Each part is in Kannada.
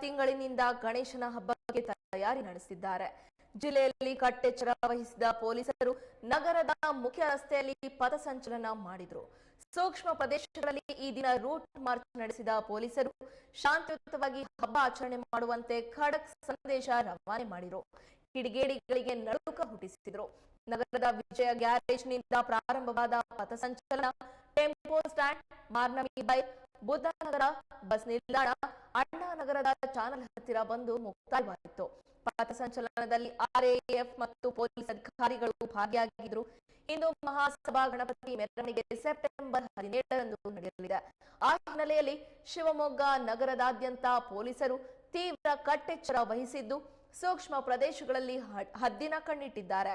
ತಿಂಗಳಿನಿಂದ ಗಣೇಶನ ಹಬ್ಬಕ್ಕೆ ತಯಾರಿ ನಡೆಸಿದ್ದಾರೆ. ಜಿಲ್ಲೆಯಲ್ಲಿ ಕಟ್ಟೆಚ್ಚರ ವಹಿಸಿದ ಪೊಲೀಸರು ನಗರದ ಮುಖ್ಯ ರಸ್ತೆಯಲ್ಲಿ ಪಥಸಂಚಲನ ಮಾಡಿದ್ರು. ಸೂಕ್ಷ್ಮ ಪ್ರದೇಶಗಳಲ್ಲಿ ಈ ದಿನ ರೂಟ್ ಮಾರ್ಚ್ ನಡೆಸಿದ ಪೊಲೀಸರು ಶಾಂತಿಯುತವಾಗಿ ಹಬ್ಬ ಆಚರಣೆ ಮಾಡುವಂತೆ ಖಡಕ್ ಸಂದೇಶ ರವಾನೆ ಮಾಡಿದ್ರು ಕಿಡಿಗೇಡಿಗಳಿಗೆ ನಡುಕ ಹುಟ್ಟಿಸಿದ್ರು. ನಗರದ ವಿಜಯ ಗ್ಯಾರೇಜ್ನಿಂದ ಪ್ರಾರಂಭವಾದ ಪಥಸಂಚಲನ, tempo stand, Marnami bike ಬುದ್ಧನಗರ bus ನಿಲ್ದಾಣ ಅಣ್ಣಾನಗರದ ಚಾನಲ್ ಹತ್ತಿರ ಬಂದು ಮುಕ್ತಾಯವಾಯಿತು ಪಥಸಂಚಲನದಲ್ಲಿ ಆರ್ಎಎಫ್ ಮತ್ತು ಪೊಲೀಸ್ ಅಧಿಕಾರಿಗಳು ಭಾಗಿಯಾಗಿದ್ದರು. ಇಂದು ಮಹಾಸಭಾ ಗಣಪತಿ ಮೆರವಣಿಗೆ ಸೆಪ್ಟೆಂಬರ್ ಹದಿನೇಳರಂದು ನಡೆಯಲಿದೆ. ಆ ಹಿನ್ನೆಲೆಯಲ್ಲಿ ಶಿವಮೊಗ್ಗ ನಗರದಾದ್ಯಂತ ಪೊಲೀಸರು ತೀವ್ರ ಕಟ್ಟೆಚ್ಚರ ವಹಿಸಿದ್ದು ಸೂಕ್ಷ್ಮ ಪ್ರದೇಶಗಳಲ್ಲಿ ಹದ್ದಿನ ಕಣ್ಣಿಟ್ಟಿದ್ದಾರೆ.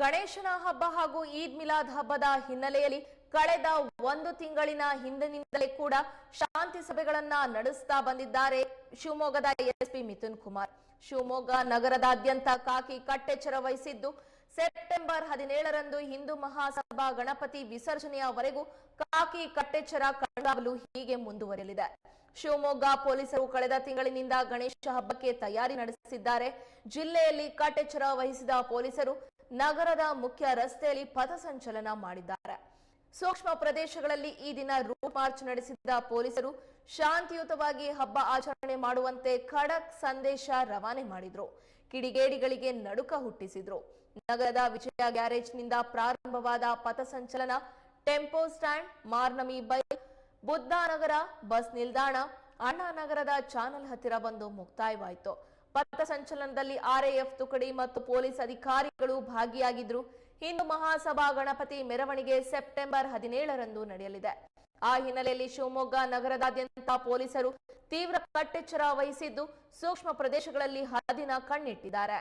ಗಣೇಶನ ಹಬ್ಬ ಹಾಗೂ ಈದ್ ಮಿಲಾದ್ ಹಬ್ಬದ ಹಿನ್ನೆಲೆಯಲ್ಲಿ ಕಳೆದ ಒಂದು ತಿಂಗಳಿನ ಹಿಂದಿನಿಂದಲೇ ಕೂಡ ಶಾಂತಿ ಸಭೆಗಳನ್ನ ನಡೆಸ್ತಾ ಬಂದಿದ್ದಾರೆ ಶಿವಮೊಗ್ಗದ ಎಸ್ಪಿ ಮಿಥುನ್ ಕುಮಾರ್. ಶಿವಮೊಗ್ಗ ನಗರದಾದ್ಯಂತ ಕಾಕಿ ಕಟ್ಟೆಚ್ಚರ ವಹಿಸಿದ್ದು, ಸೆಪ್ಟೆಂಬರ್ ಹದಿನೇಳರಂದು ಹಿಂದೂ ಮಹಾಸಭಾ ಗಣಪತಿ ವಿಸರ್ಜನೆಯವರೆಗೂ ಕಾಕಿ ಕಟ್ಟೆಚ್ಚರ ಕಣ್ಗಾವಲು ಹೀಗೆ ಮುಂದುವರೆಯಲಿದೆ. ಶಿವಮೊಗ್ಗ ಪೊಲೀಸರು ಕಳೆದ ತಿಂಗಳಿನಿಂದ ಗಣೇಶ ಹಬ್ಬಕ್ಕೆ ತಯಾರಿ ನಡೆಸಿದ್ದಾರೆ. ಜಿಲ್ಲೆಯಲ್ಲಿ ಕಟ್ಟೆಚ್ಚರ ವಹಿಸಿದ ಪೊಲೀಸರು ನಗರದ ಮುಖ್ಯ ರಸ್ತೆಯಲ್ಲಿ ಪಥಸಂಚಲನ ಮಾಡಿದ್ದಾರೆ. ಸೂಕ್ಷ್ಮ ಪ್ರದೇಶಗಳಲ್ಲಿ ಈ ದಿನ ರೂಟ್ ಮಾರ್ಚ್ ನಡೆಸಿದ ಪೊಲೀಸರು ಶಾಂತಿಯುತವಾಗಿ ಹಬ್ಬ ಆಚರಣೆ ಮಾಡುವಂತೆ ಖಡಕ್ ಸಂದೇಶ ರವಾನೆ ಮಾಡಿದ್ರು. ಕಿಡಿಗೇಡಿಗಳಿಗೆ ನಡುಕ ಹುಟ್ಟಿಸಿದ್ರು. ನಗರದ ವಿಜಯ ಗ್ಯಾರೇಜ್ನಿಂದ ಪ್ರಾರಂಭವಾದ ಪಥಸಂಚಲನ tempo stand, Marnami bike, ಬುದ್ಧಾನಗರ bus ನಿಲ್ದಾಣ, ಅಣ್ಣಾನಗರದ ಚಾನಲ್ ಹತ್ತಿರ ಬಂದು ಮುಕ್ತಾಯವಾಯಿತು. ಪಥಸಂಚಲನದಲ್ಲಿ ಆರ್ಎಎಫ್ ತುಕಡಿ ಮತ್ತು ಪೊಲೀಸ್ ಅಧಿಕಾರಿಗಳು ಭಾಗಿಯಾಗಿದ್ರು ಹಿಂದೂ ಮಹಾಸಭಾ ಗಣಪತಿ ಮೆರವಣಿಗೆ ಸೆಪ್ಟೆಂಬರ್ ಹದಿನೇಳರಂದು ನಡೆಯಲಿದೆ. ಆ ಹಿನ್ನೆಲೆಯಲ್ಲಿ ಶಿವಮೊಗ್ಗ ನಗರದಾದ್ಯಂತ ಪೊಲೀಸರು ತೀವ್ರ ಕಟ್ಟೆಚ್ಚರ ವಹಿಸಿದ್ದು ಸೂಕ್ಷ್ಮ ಪ್ರದೇಶಗಳಲ್ಲಿ ಹದಿನ ಕಣ್ಣಿಟ್ಟಿದ್ದಾರೆ.